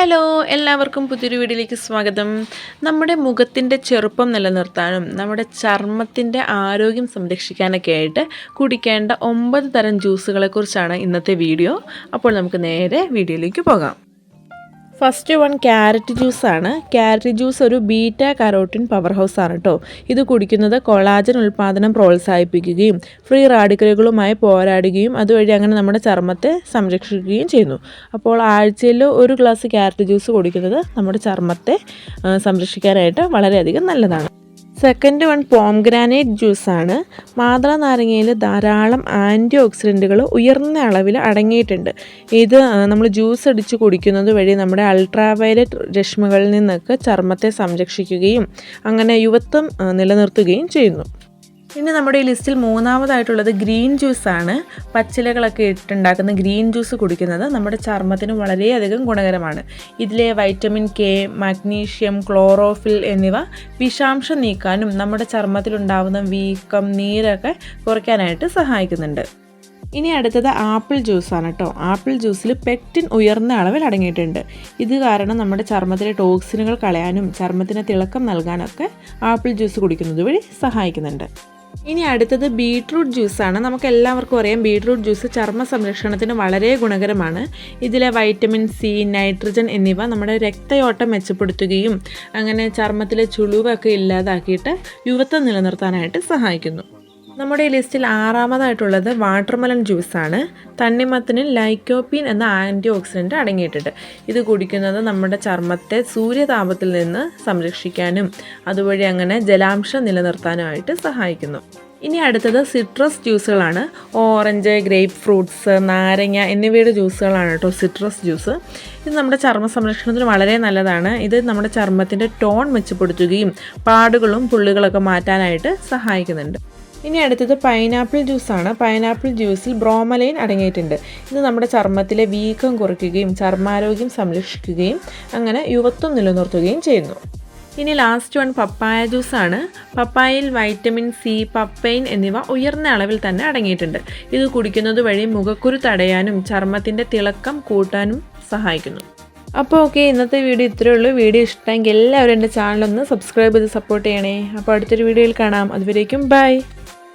Hello എല്ലാവർക്കും പുതിയൊരു വീഡിയോയിലേക്ക് സ്വാഗതം. നമ്മുടെ മുഖത്തിന്റെ ചെറുപ്പം നിലനിർത്താനും നമ്മുടെ ചർമ്മത്തിന്റെ ആരോഗ്യം സംരക്ഷിക്കാനൊക്കെ ആയിട്ട് കുടിക്കേണ്ട ഒമ്പത് തരം ജ്യൂസുകളെക്കുറിച്ചാണ് ഇന്നത്തെ വീഡിയോ. അപ്പോൾ നമുക്ക് നേരെ വീഡിയോയിലേക്ക് പോകാം. ഫസ്റ്റ് വൺ ക്യാരറ്റ് ജ്യൂസാണ്. ക്യാരറ്റ് ജ്യൂസ് ഒരു ബീറ്റ കരോട്ടിൻ പവർ ഹൗസ് ആണ് കേട്ടോ ഇത് കുടിക്കുന്നത് കൊളാജൻ ഉൽപ്പാദനം പ്രോത്സാഹിപ്പിക്കുകയും ഫ്രീ റാഡിക്കലുകളുമായി പോരാടുകയും അതുവഴി അങ്ങനെ നമ്മുടെ ചർമ്മത്തെ സംരക്ഷിക്കുകയും ചെയ്യുന്നു. അപ്പോൾ ആഴ്ചയിൽ ഒരു ഗ്ലാസ് ക്യാരറ്റ് ജ്യൂസ് കുടിക്കുന്നത് നമ്മുടെ ചർമ്മത്തെ സംരക്ഷിക്കാനായിട്ട് വളരെയധികം നല്ലതാണ്. സെക്കൻഡ് വൺ പോംഗ്രാനൈറ്റ് ജ്യൂസാണ് മാതള നാരങ്ങയിൽ ധാരാളം ആന്റി ഓക്സിഡന്റുകൾ ഉയർന്ന അളവിൽ അടങ്ങിയിട്ടുണ്ട്. ഇത് നമ്മൾ ജ്യൂസ് അടിച്ച് കുടിക്കുന്നത് വഴി നമ്മുടെ അൾട്രാവയലറ്റ് രശ്മികളിൽ നിന്നൊക്കെ ചർമ്മത്തെ സംരക്ഷിക്കുകയും അങ്ങനെ യുവത്വം നിലനിർത്തുകയും ചെയ്യുന്നു. ഇനി നമ്മുടെ ഈ ലിസ്റ്റിൽ മൂന്നാമതായിട്ടുള്ളത് ഗ്രീൻ ജ്യൂസാണ് പച്ചിലകളൊക്കെ ഇട്ടുണ്ടാക്കുന്ന ഗ്രീൻ ജ്യൂസ് കുടിക്കുന്നത് നമ്മുടെ ചർമ്മത്തിന് വളരെയധികം ഗുണകരമാണ്. ഇതിലെ വൈറ്റമിൻ കെ മഗ്നീഷ്യം ക്ലോറോഫിൽ എന്നിവ വിഷാംശം നീക്കാനും നമ്മുടെ ചർമ്മത്തിലുണ്ടാകുന്ന വീക്കം നീരൊക്കെ കുറയ്ക്കാനായിട്ട് സഹായിക്കുന്നുണ്ട്. ഇനി അടുത്തത് ആപ്പിൾ ജ്യൂസാണ് കേട്ടോ. ആപ്പിൾ ജ്യൂസിൽ പെക്റ്റിൻ ഉയർന്ന അളവിൽ അടങ്ങിയിട്ടുണ്ട്. ഇത് കാരണം നമ്മുടെ ചർമ്മത്തിലെ ടോക്സിനുകൾ കളയാനും ചർമ്മത്തിന് തിളക്കം നൽകാനൊക്കെ ആപ്പിൾ ജ്യൂസ് കുടിക്കുന്നത് വഴി സഹായിക്കുന്നുണ്ട്. ഇനി അടുത്തത് ബീട്രൂട്ട് ജ്യൂസാണ്. നമുക്ക് എല്ലാവർക്കും അറിയാം ബീട്രൂട്ട് ജ്യൂസ് ചർമ്മ സംരക്ഷണത്തിന് വളരെ ഗുണകരമാണ്. ഇതിലെ വൈറ്റമിൻ സി നൈട്രജൻ എന്നിവ നമ്മുടെ രക്തയോട്ടം മെച്ചപ്പെടുത്തുകയും അങ്ങനെ ചർമ്മത്തിലെ ചുളിവൊക്കെ ഇല്ലാതാക്കിയിട്ട് യുവത്വം നിലനിർത്താനായിട്ട് സഹായിക്കുന്നു. നമ്മുടെ ഈ ലിസ്റ്റിൽ ആറാമതായിട്ടുള്ളത് വാട്ടർമെലൺ ജ്യൂസാണ്. തണ്ണിമത്തനിൽ ലൈക്കോപ്പീൻ എന്ന ആന്റി ഓക്സിഡന്റ് അടങ്ങിയിട്ടുണ്ട്. ഇത് കുടിക്കുന്നത് നമ്മുടെ ചർമ്മത്തെ സൂര്യതാപത്തിൽ നിന്ന് സംരക്ഷിക്കാനും അതുവഴി അങ്ങനെ ജലാംശം നിലനിർത്താനുമായിട്ട് സഹായിക്കുന്നു. ഇനി അടുത്തത് സിട്രസ് ജ്യൂസുകളാണ്. ഓറഞ്ച് ഗ്രേപ്പ് ഫ്രൂട്ട്സ് നാരങ്ങ എന്നിവയുടെ ജ്യൂസുകളാണ് കേട്ടോ സിട്രസ് ജ്യൂസ്. ഇത് നമ്മുടെ ചർമ്മ സംരക്ഷണത്തിന് വളരെ നല്ലതാണ്. ഇത് നമ്മുടെ ചർമ്മത്തിന്റെ ടോൺ മെച്ചപ്പെടുത്തുകയും പാടുകളും പുള്ളികളൊക്കെ മാറ്റാനായിട്ട് സഹായിക്കുന്നുണ്ട്. ഇനി അടുത്തത് പൈനാപ്പിൾ ജ്യൂസാണ് പൈനാപ്പിൾ ജ്യൂസിൽ ബ്രോമലൈൻ അടങ്ങിയിട്ടുണ്ട്. ഇത് നമ്മുടെ ചർമ്മത്തിലെ വീക്കം കുറയ്ക്കുകയും ചർമാരോഗ്യം സംരക്ഷിക്കുകയും അങ്ങനെ യുവത്വം നിലനിർത്തുകയും ചെയ്യുന്നു. ഇനി ലാസ്റ്റ് വൺ പപ്പായ ജ്യൂസാണ് പപ്പായയിൽ വൈറ്റമിൻ സി പപ്പൈൻ എന്നിവ ഉയർന്ന അളവിൽ തന്നെ അടങ്ങിയിട്ടുണ്ട്. ഇത് കുടിക്കുന്നത് വഴി മുഖക്കുരു തടയാനും ചർമ്മത്തിന്റെ തിളക്കം കൂട്ടാനും സഹായിക്കുന്നു. അപ്പോൾ ഓക്കെ ഇന്നത്തെ വീഡിയോ ഇത്രയേ ഉള്ളൂ. വീഡിയോ ഇഷ്ടമെങ്കിൽ എല്ലാവരും എന്റെ ചാനലൊന്ന് സബ്സ്ക്രൈബ് ചെയ്ത് സപ്പോർട്ട് ചെയ്യണേ. അപ്പോൾ അടുത്തൊരു വീഡിയോയിൽ കാണാം. അതുവരേക്കും ബൈ